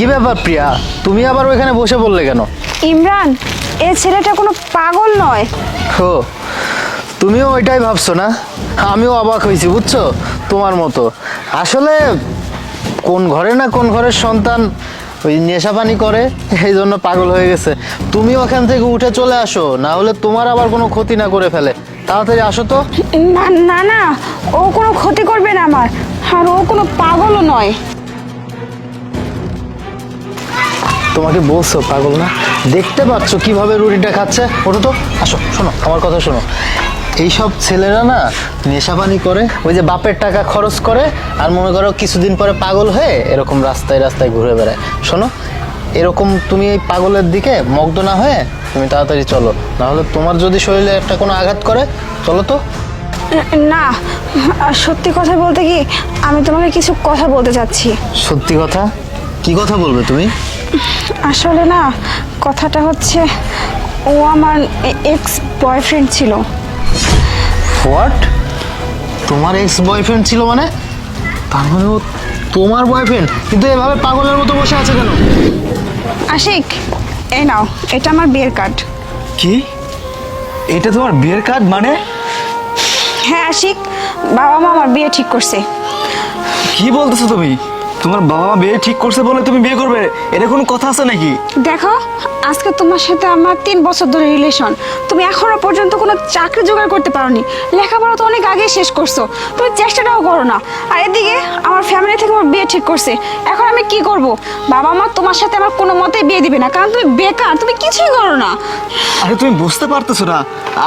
কি ব্যাপার প্রিয়া? তুমি আবার ওইখানে বসে বললে কেন? ইমরান এ ছেলেটা কোনো পাগল নয়। হো তুমিও ওইটাই ভাবছ না? আমিও অবাক হয়েছি বুঝছ? তোমার মতো। আসলে কোন ঘরে না কোন ঘরের সন্তান ওই নেশাপানি করে এই জন্য পাগল হয়ে গেছে। তুমি ওখান থেকে উঠে চলে আসো না হলে তোমার আবার কোনো ক্ষতি না করে ফেলে। তাড়াতাড়ি আসো তো। না না না ও কোনো ক্ষতি করবে না আমার আর ও কোনো পাগলও নয়। তোমাকে বলছো পাগল না? দেখতে পাচ্ছ কীভাবে রুটিটা খাচ্ছে? ওটা তো আসো শোনো আমার কথা শোনো। এইসব ছেলেরা না নেশাপানি করে ওই যে বাপের টাকা খরচ করে আর মনে করো কিছুদিন পরে পাগল হয়ে এরকম রাস্তায় রাস্তায় ঘুরে বেড়ায়। শোনো এরকম তুমি এই পাগলের দিকে মগ্ন না হয়ে তুমি তাড়াতাড়ি চলো। নাহলে তোমার যদি শরীরে একটা কোনো আঘাত করে চলো তো। না সত্যি কথা বলতে কি আমি তোমাকে কিছু কথা বলতে চাচ্ছি। সত্যি কথা? কি কথা বলবে তুমি? আসলে না কথাটা হচ্ছে ও আমার এক্স বয়ফ্রেন্ড ছিল। হোয়াট তোমার এক্স বয়ফ্রেন্ড ছিল মানে? তার মানে ও তোমার বয়ফ্রেন্ড কিন্তু এভাবে পাগলের মতো বসে আছে কেন? আশিক এই নাও এটা আমার বিয়ের কার্ড কি? এটা তোমার বিয়ের কার্ড মানে? হ্যাঁ আশিক বাবা মা আমার বিয়ে ঠিক করছে। কি বলতেছো তুমি? তোমার বাবা বিয়ে ঠিক করছে বলে তুমি বিয়ে করবে? এটা কোনো কথা আছে নাকি? দেখো আজকে তোমার সাথে আমার তিন বছর ধরে রিলেশন তুমি এখনও পর্যন্ত কোনো চাকরি জোগাড় করতে পারোনি। লেখাপড়া তো অনেক আগে শেষ করছ। তুমি চেষ্টাটাও করো না। আর এদিকে আমার ফ্যামিলি থেকে আমার বিয়ে ঠিক করছে। এখন আমি কি করব? বাবা মা তোমার সাথে আমার কোনো মতেই বিয়ে দিবে না। কারণ তুমি বেকার তুমি কিছুই করো না। আরে তুমি বুঝতে পারতেছো না।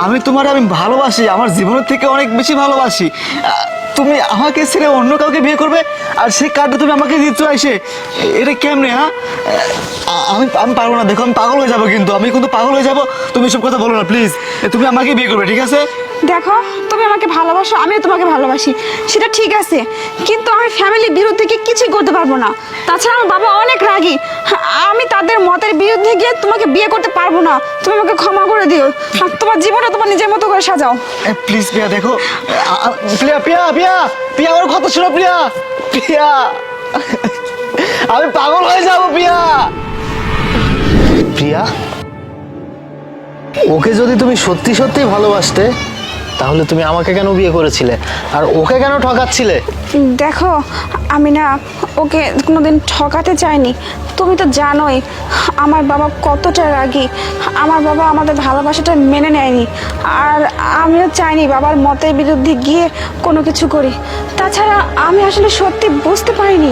আমি তোমার আমি ভালোবাসি আমার জীবনের থেকে অনেক বেশি ভালোবাসি। তুমি আমাকে ছেড়ে অন্য কাউকে বিয়ে করবে? আর সেই কার্ডটা তুমি আমাকে দিচ্ছ এ- এটা কেমনে হ্যাঁ? আমি আমি পারব না, দেখো, আমি পাগল হয়ে যাব কিন্তু। আমি কিন্তু পাগল হয়ে যাব। তুমি সব কথা বলো না প্লিজ তুমি আমাকে বিয়ে করবে, ঠিক আছে? দেখো, তুমি আমাকে ভালোবাসো, আমিও তোমাকে ভালোবাসি। সেটা ঠিক আছে, কিন্তু আমি ফ্যামিলির বিরুদ্ধে গিয়ে কিছুই করতে পারব না। তাছাড়া আমার বাবা অনেক রাগী। আমি তাদের মতের বিরুদ্ধে গিয়ে তোমাকে বিয়ে করতে পারব না। তুমি আমাকে ক্ষমা করে দিও। তোমার জীবনটা তোমার নিজের মতো করে সাজাও। প্লিজ প্রিয়া, দেখো। প্রিয়া প্রিয়া প্রিয়া প্রিয়া, আমার কথা শোনো, প্রিয়া। প্রিয়া, আমি পাগল হয়ে যাব, প্রিয়া। প্রিয়া, ওকে যদি তুমি সত্যি সত্যি ভালোবাসতে তাহলে তুমি আমাকে কেন বিয়ে করেছিলে? আর ওকে কেন ঠকাচ্ছিলে? দেখো আমি না ওকে কোনোদিন ঠকাতে চাইনি। তুমি তো জানোই আমার বাবা কতটা রাগী। আমার বাবা আমাদের ভালোবাসাটা মেনে নেয়নি। আর আমিও চাইনি বাবার মতের বিরুদ্ধে গিয়ে কোনো কিছু করি। তাছাড়া আমি আসলে সত্যি বুঝতে পারিনি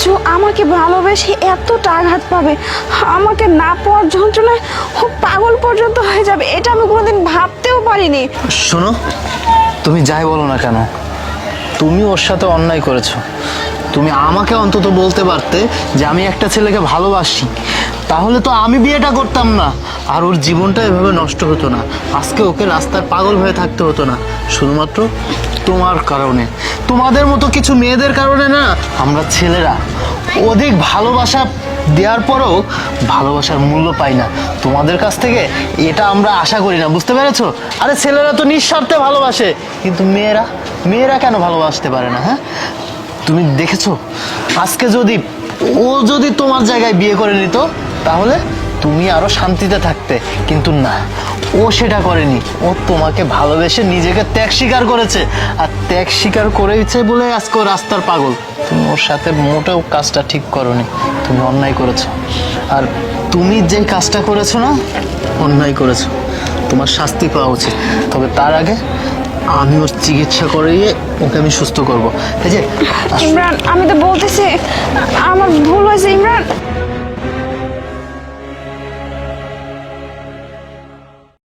যে আমাকে ভালোবেসে এতটা আঘাত পাবে। আমাকে না পাওয়ার যন্ত্রণায় পাগল পর্যন্ত হয়ে যাবে এটা আমি কোনোদিন ভাবতেও পারিনি। শোনো তুমি যাই বলো না কেন? তুমি ওর সাথে অন্যায় করেছ। তুমি আমাকে অন্তত বলতে পারতে যে আমি একটা ছেলেকে ভালোবাসি। তাহলে তো আমি বিয়েটা করতাম না। আর ওর জীবনটা এভাবে নষ্ট হতো না। আজকে ওকে রাস্তার পাগল হয়ে থাকতে হতো না। শুধুমাত্র তোমার কারণে। তোমাদের মতো কিছু মেয়েদের কারণে না, আমরা ছেলেরা অধিক ভালোবাসা দেওয়ার পরও ভালোবাসার মূল্য পাই না। তোমাদের কাছ থেকে এটা আমরা আশা করি না, বুঝতে পেরেছ? আরে ছেলেরা তো নিঃস্বার্থে ভালোবাসে, কিন্তু মেয়েরা মেয়েরা কেন ভালোবাসতে পারে না হ্যাঁ? তুমি দেখেছ? আজকে যদি ও যদি তোমার জায়গায় বিয়ে করে নিত, তাহলে তুমি আরও শান্তিতে থাকতে, কিন্তু না। ও সেটা করেনি। ও তোমাকে ভালোবেসে নিজেকে ত্যাগ স্বীকার করেছে। আর ত্যাগ স্বীকার করেছে বলে আজকে রাস্তার পাগল। তুমি ওর সাথে মোটেও কাজটা ঠিক করনি। তুমি অন্যায় করেছ। আর তুমি যে কাজটা করেছ না, অন্যায় করেছ। তোমার শাস্তি পাওয়া উচিত। তবে তার আগে আমি ওর চিকিৎসা করিয়ে ওকে আমি সুস্থ করব। এই যে, ইমরান, আমি তো বলতেছি, আমার ভুল হয়েছে, ইমরান।